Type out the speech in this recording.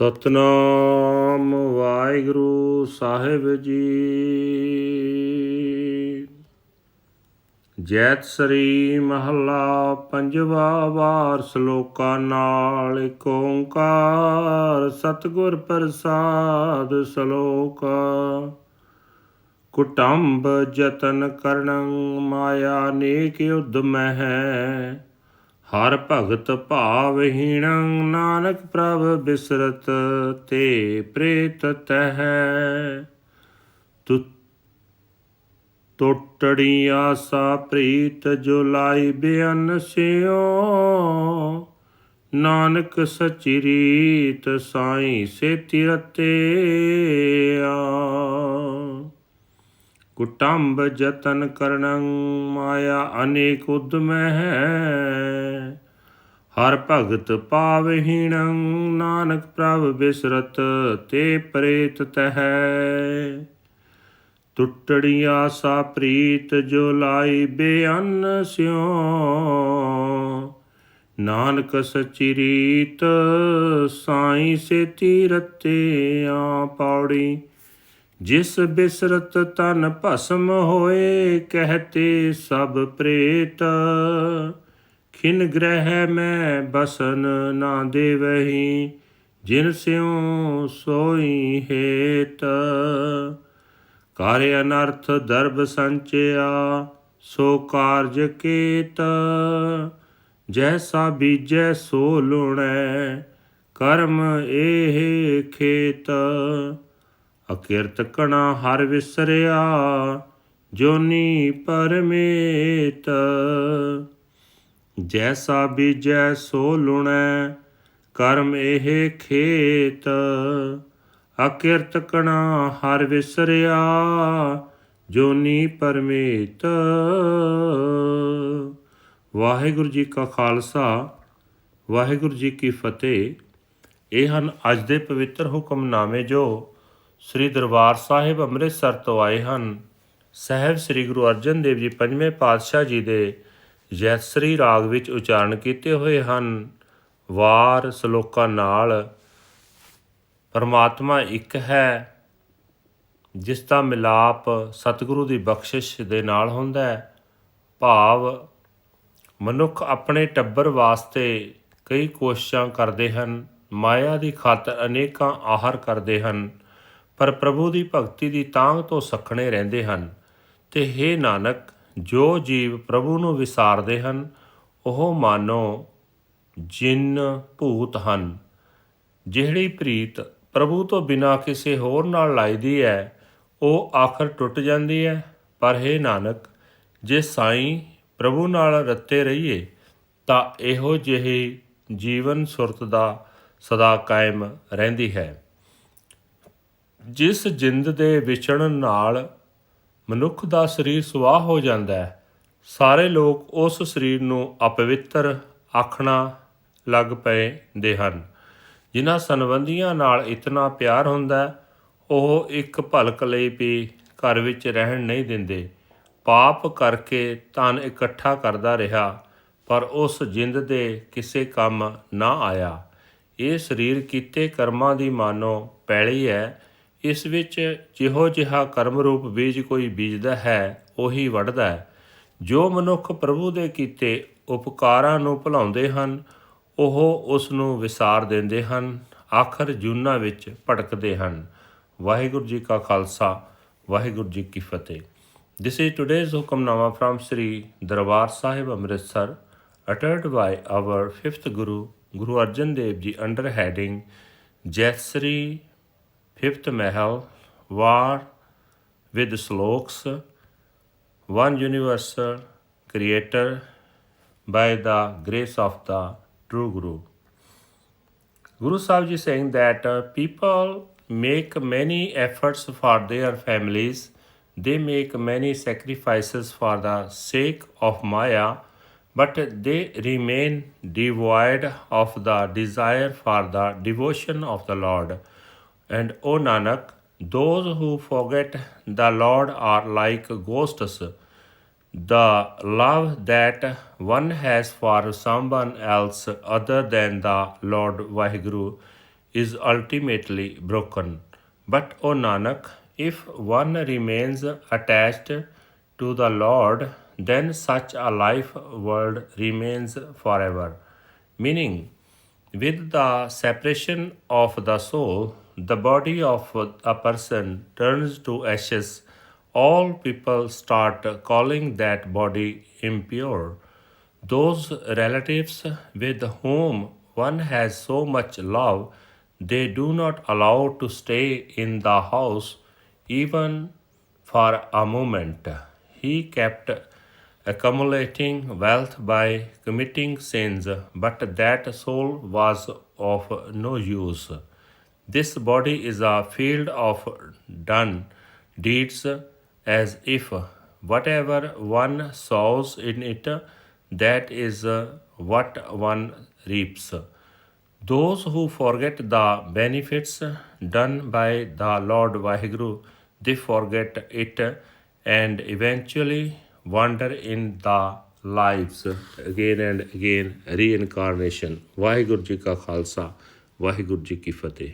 ਸਤਨਾਮ ਵਾਹਿਗੁਰੂ ਸਾਹਿਬ ਜੀ। ਜੈਤ ਸ੍ਰੀ ਮਹੱਲਾ ਪੰਜਵਾ ਵਾਰ ਸ਼ਲੋਕਾਂ ਨਾਲ ਏਕ ਓੰਕਾਰ, ਸਤਿਗੁਰ ਪ੍ਰਸਾਦ ਸ਼ਲੋਕ। ਕੁਟੰਬ ਜਤਨ ਕਰਣੰ ਮਾਇਆ ਨੇਕ ਯੁਧ ਮਹਿ ਹਰ ਭਗਤ ਭਾਵਹੀਣ ਨਾਨਕ ਪ੍ਰਭ ਬਿਸਰਤ ਤੇ ਪ੍ਰੇਤ ਤਹਿ। ਤੁ ਟੋਟੜੀ ਆਸਾ ਪ੍ਰੀਤ ਜੋ ਲਾਈ ਬਿਅਨ ਸਿਓ। ਨਾਨਕ ਸਚੀ ਰੀਤ ਸਾਈ ਸੇ ਤਿਰਤੇ ਆ ਕੁਟੰਬ ਜਤਨ ਕਰਣੰ ਮਾਇਆ ਅਨੇਕ ਉਦਮ ਹੈ ਹਰ ਭਗਤ ਪਾਵਹੀਣੰ ਨਾਨਕ ਪ੍ਰਭ ਬਿਸਰਤ ਤੇ ਪ੍ਰੇਤ ਤਹਿ। ਟੁੱਟੜੀ ਆਸਾ ਪ੍ਰੀਤ ਜੋ ਲਾਈ ਬੇਅੰਨ ਸਿਓ ਨਾਨਕ ਸਚੀ ਰੀਤ ਸਾਈ ਸੇਤੀ ਰਤੇ ਆ ਪੌੜੀ। ਜਿਸ ਬਿਸਰਤ ਤਨ ਭਸਮ ਹੋਏ, ਕਹਤੇ ਸਭ ਪ੍ਰੇਤ। ਖਿਨ ਗ੍ਰਹਿ ਮੈਂ ਬਸਨ ਨਾ ਦੇਵਹੀ, ਜਿਨ ਸਿਉ ਸੋਈ ਹੇਤ। ਕਾਰਿ ਅਨਰਥ ਦਰਬ ਸੰਚਿਆ, ਸੋ ਕਾਰਜ ਕੇਤ। ਜੈਸਾ ਬੀਜੈ, ਸੋ ਲੁਣੈ, ਕਰਮ ਇਹ ਖੇਤ। ਅਕਿਰਤ ਕਣਾ ਹਰ ਵਿਸਰਿਆ, ਜੋਨੀ ਪਰਮੇਤ। ਜੈਸਾ ਬੀਜੈ ਸੋ ਲੁਣੈ, ਕਰਮ ਇਹ ਖੇਤ। ਅਕਿਰਤ ਕਣਾ ਹਰ ਵਿਸਰਿਆ, ਜੋਨੀ ਪਰਮੇਤ। ਵਾਹਿਗੁਰੂ ਜੀ ਕਾ ਖਾਲਸਾ, ਵਾਹਿਗੁਰੂ ਜੀ ਕੀ ਫਤਿਹ। ਇਹ ਹਨ ਅੱਜ ਦੇ ਪਵਿੱਤਰ ਹੁਕਮਨਾਮੇ ਜੋ ਸ੍ਰੀ ਦਰਬਾਰ ਸਾਹਿਬ ਅੰਮ੍ਰਿਤਸਰ ਤੋਂ ਆਏ ਹਨ। ਸਹਿਬ ਸ੍ਰੀ ਗੁਰੂ ਅਰਜਨ ਦੇਵ ਜੀ ਪੰਜਵੇਂ ਪਾਤਸ਼ਾਹ ਜੀ ਦੇ ਜੈਸਰੀ ਰਾਗ ਵਿੱਚ ਉਚਾਰਨ ਕੀਤੇ ਹੋਏ ਹਨ। ਵਾਰ ਸ਼ਲੋਕਾਂ ਨਾਲ, ਪਰਮਾਤਮਾ ਇੱਕ ਹੈ, ਜਿਸ ਦਾ ਮਿਲਾਪ ਸਤਿਗੁਰੂ ਦੀ ਬਖਸ਼ਿਸ਼ ਦੇ ਨਾਲ ਹੁੰਦਾ ਹੈ। ਭਾਵ, ਮਨੁੱਖ ਆਪਣੇ ਟੱਬਰ ਵਾਸਤੇ ਕਈ ਕੋਸ਼ਿਸ਼ਾਂ ਕਰਦੇ ਹਨ, ਮਾਇਆ ਦੀ ਖਾਤਰ ਅਨੇਕਾਂ ਆਹਰ ਕਰਦੇ ਹਨ। ਪਰ ਪ੍ਰਭੂ ਦੀ ਭਗਤੀ ਦੀ ਤਾਂਘ ਤੋਂ ਸਖਣੇ ਰਹਿੰਦੇ ਹਨ। ਤੇ हे ਨਾਨਕ, ਜੋ ਜੀਵ ਪ੍ਰਭੂ ਨੂੰ ਵਿਸਾਰਦੇ ਹਨ, ਉਹ ਮਾਨੋ ਜਿੰਨ ਭੂਤ ਹਨ। ਜਿਹੜੀ ਪ੍ਰੀਤ ਪ੍ਰਭੂ ਤੋਂ ਬਿਨਾ ਕਿਸੇ ਹੋਰ ਨਾਲ ਲਾਈਦੀ ਹੈ, ਉਹ ਆਖਰ ਟੁੱਟ ਜਾਂਦੀ ਹੈ। ਪਰ हे ਨਾਨਕ, ਜੇ ਸਾਈਂ ਪ੍ਰਭੂ ਨਾਲ ਰੱਤੇ ਰਹੀਏ, ਤਾਂ ਇਹੋ ਜਿਹੀ ਜੀਵਨ ਸੁਰਤ ਦਾ ਸਦਾ ਕਾਇਮ ਰਹਿੰਦੀ ਹੈ। ਜਿਸ ਜਿੰਦ ਦੇ ਵਿਛੜਨ ਨਾਲ ਮਨੁੱਖ ਦਾ ਸਰੀਰ ਸੁਆਹ ਹੋ ਜਾਂਦਾ ਹੈ, ਸਾਰੇ ਲੋਕ ਉਸ ਸਰੀਰ ਨੂੰ ਅਪਵਿੱਤਰ ਆਖਣਾ ਲੱਗ ਪਏ ਦੇ ਹਨ। ਜਿਨ੍ਹਾਂ ਸੰਬੰਧੀਆਂ ਨਾਲ ਇਤਨਾ ਪਿਆਰ ਹੁੰਦਾ ਉਹ ਇੱਕ ਭਲਕ ਲਈ ਵੀ ਘਰ ਵਿੱਚ ਰਹਿਣ ਨਹੀਂ ਦਿੰਦੇ। ਪਾਪ ਕਰਕੇ ਧਨ ਇਕੱਠਾ ਕਰਦਾ ਰਿਹਾ, ਪਰ ਉਸ ਜਿੰਦ ਦੇ ਕਿਸੇ ਕੰਮ ਨਾ ਆਇਆ। ਇਹ ਸਰੀਰ ਕੀਤੇ ਕਰਮਾਂ ਦੀ ਮਾਨੋ ਪੈਲੀ ਹੈ ਇਸ ਵਿੱਚ ਜਿਹੋ ਜਿਹਾ ਕਰਮ ਰੂਪ ਬੀਜ ਕੋਈ ਬੀਜਦਾ ਹੈ ਉਹੀ ਵੱਢਦਾ ਹੈ ਜੋ ਮਨੁੱਖ ਪ੍ਰਭੂ ਦੇ ਕੀਤੇ ਉਪਕਾਰਾਂ ਨੂੰ ਭੁਲਾਉਂਦੇ ਹਨ ਉਹ ਉਸ ਨੂੰ ਵਿਸਾਰ ਦਿੰਦੇ ਹਨ ਆਖਰ ਜੂਨਾ ਵਿੱਚ ਭਟਕਦੇ ਹਨ ਵਾਹਿਗੁਰੂ ਜੀ ਕਾ ਖਾਲਸਾ ਵਾਹਿਗੁਰੂ ਜੀ ਕੀ ਫਤਿਹ this is today's Hukamnama from Sri Darbar Sahib Amritsar uttered by our 5th guru guru arjan dev ji under heading jaisri Fifth Mahal, War with Sloks, One Universal Creator by the grace of the True Guru. Guru Sahib Ji saying that uh, people make many efforts for their families, they make many sacrifices for the sake of Maya, but they remain devoid of the desire for the devotion of the Lord. And O Nanak, those who forget the Lord are like ghosts. The love that one has for someone else other than the Lord Vaheguru is ultimately broken. But, O Nanak, if one remains attached to the Lord, then such a life world remains forever. Meaning, with the separation of the soul, the body of a person turns to ashes. All people start calling that body impure. Those relatives with whom one has so much love, they do not allow to stay in the house even for a moment. He kept accumulating wealth by committing sins, but that soul was of no use. This body is a field of done deeds as if whatever one sows in it, that is what one reaps. Those who forget the benefits done by the Lord Vaheguru, they forget it and eventually wander in the lives again and again reincarnation. Vaheguru Ji ka Khalsa, Vaheguru Ji ki Fateh.